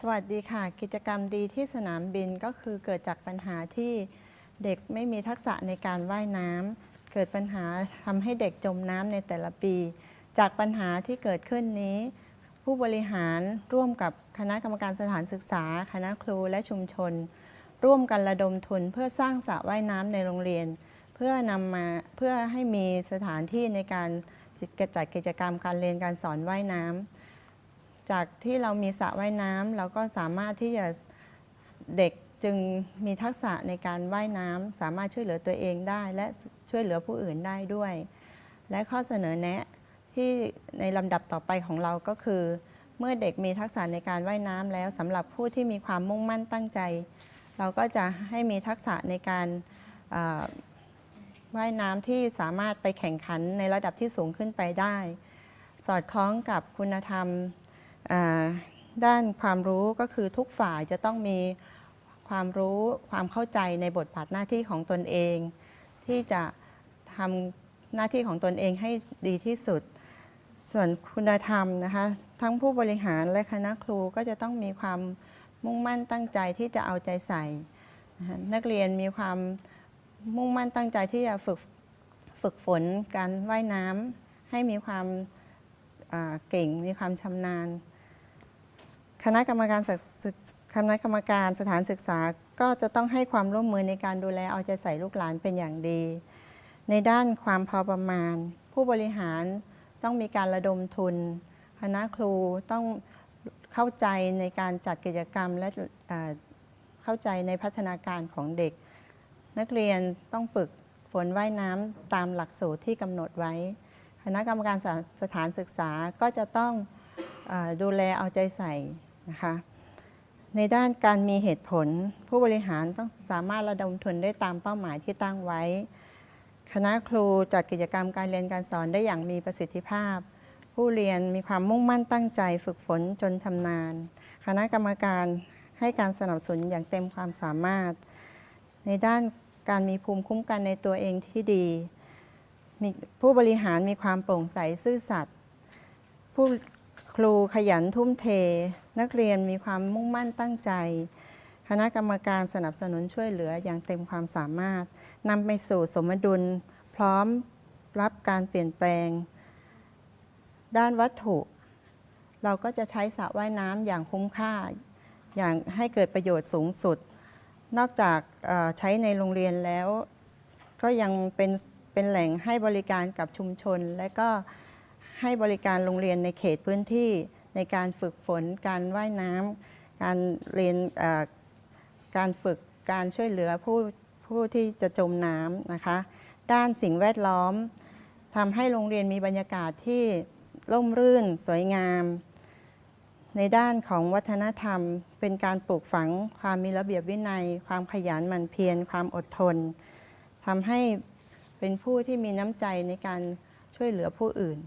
สวัสดีค่ะ กิจกรรมดีที่สนามบินก็คือเกิดจากปัญหาที่เด็กไม่มีทักษะในการว่ายน้ำเกิดปัญหาทำให้เด็กจมน้ำในแต่ละปี จากปัญหาที่เกิดขึ้นนี้ ผู้บริหารร่วมกับคณะกรรมการสถานศึกษา คณะครูและชุมชน ร่วมกันระดมทุนเพื่อสร้างสระว่ายน้ำในโรงเรียน เพื่อนำมาเพื่อให้มีสถานที่ในการจัดกิจกรรมการเรียนการสอนว่ายน้ำ จากที่เรามีสระว่ายน้ำเราก็สามารถที่จะเด็กจึงมีทักษะในการว่ายน้ำสามารถช่วยเหลือตัวเองได้ และช่วยเหลือผู้อื่นได้ด้วย และข้อเสนอแนะที่ในลำดับต่อไปของเราก็คือ เมื่อเด็กมีทักษะในการว่ายน้ำแล้วสำหรับผู้ที่มีความมุ่งมั่นตั้งใจ เราก็จะให้มีทักษะในการว่ายน้ำที่สามารถไปแข่งขันในระดับที่สูงขึ้นไปได้ สอดคล้องกับคุณธรรม ด้านความรู้ก็คือทุกฝ่ายจะต้องมีความรู้ความเข้าใจในบทบาทหน้าที่ของตนเอง ที่จะทำหน้าที่ของตนเองให้ดีที่สุด ส่วนคุณธรรมนะคะทั้งผู้บริหารและคณะครูก็จะต้องมีความมุ่งมั่นตั้งใจที่จะเอาใจใส่นักเรียนมีความมุ่งมั่นตั้งใจที่จะฝึกฝึกฝนการว่ายน้ำให้มีความเก่งมีความชำนาญ คณะกรรมการคณะกรรมการสถานศึกษาก็จะต้องให้ความร่วมมือในการดูแลเอาใจใส่ลูกหลานเป็นอย่างดี ในด้านความพอประมาณ ผู้บริหารต้องมีการระดมทุน คณะครูต้องเข้าใจในการจัดกิจกรรมและเอ่อเข้าใจในพัฒนาการของเด็ก นักเรียนต้องฝึกฝนว่ายน้ำตามหลักสูตรที่กำหนดไว้ คณะกรรมการสถานศึกษาก็จะต้องอดูแลเอาใจใส่ นะคะ ในด้านการมีเหตุผล ผู้บริหารต้องสามารถระดมทุนได้ตามเป้าหมายที่ตั้งไว้ คณะครูจัดกิจกรรมการเรียนการสอนได้อย่างมีประสิทธิภาพ ผู้เรียนมีความมุ่งมั่นตั้งใจฝึกฝนจนชำนาญ คณะกรรมการให้การสนับสนุนอย่างเต็มความสามารถ ในด้านการมีภูมิคุ้มกันในตัวเองที่ดีมีผู้บริหารมีความโปร่งใสซื่อสัตย์ผู้ครูขยันทุ่มเท นักเรียนมีความมุ่งมั่นตั้งใจ คณะกรรมการสนับสนุนช่วยเหลืออย่างเต็มความสามารถนำไปสู่สมดุลพร้อมรับการเปลี่ยนแปลง ด้านวัตถุ เราก็จะใช้สระว่ายน้ำอย่างคุ้มค่า อย่างให้เกิดประโยชน์สูงสุด นอกจากใช้ในโรงเรียนแล้ว ก็ยังเป็นเป็นแหล่งให้บริการกับชุมชน และก็ให้บริการโรงเรียนในเขตพื้นที่ ในการฝึกฝน การว่ายน้ำการเรียนการฝึกการช่วยเหลือผู้ผู้ที่จะจมน้ำนะคะ ด้านสิ่งแวดล้อมทำให้โรงเรียนมีบรรยากาศที่ร่มรื่นสวยงาม ในด้านของวัฒนธรรม เป็นการปลูกฝังความมีระเบียบวินัย ความขยันหมั่นเพียรความอดทนทำให้เป็นผู้ที่มีน้ำใจในการช่วยเหลือผู้อื่น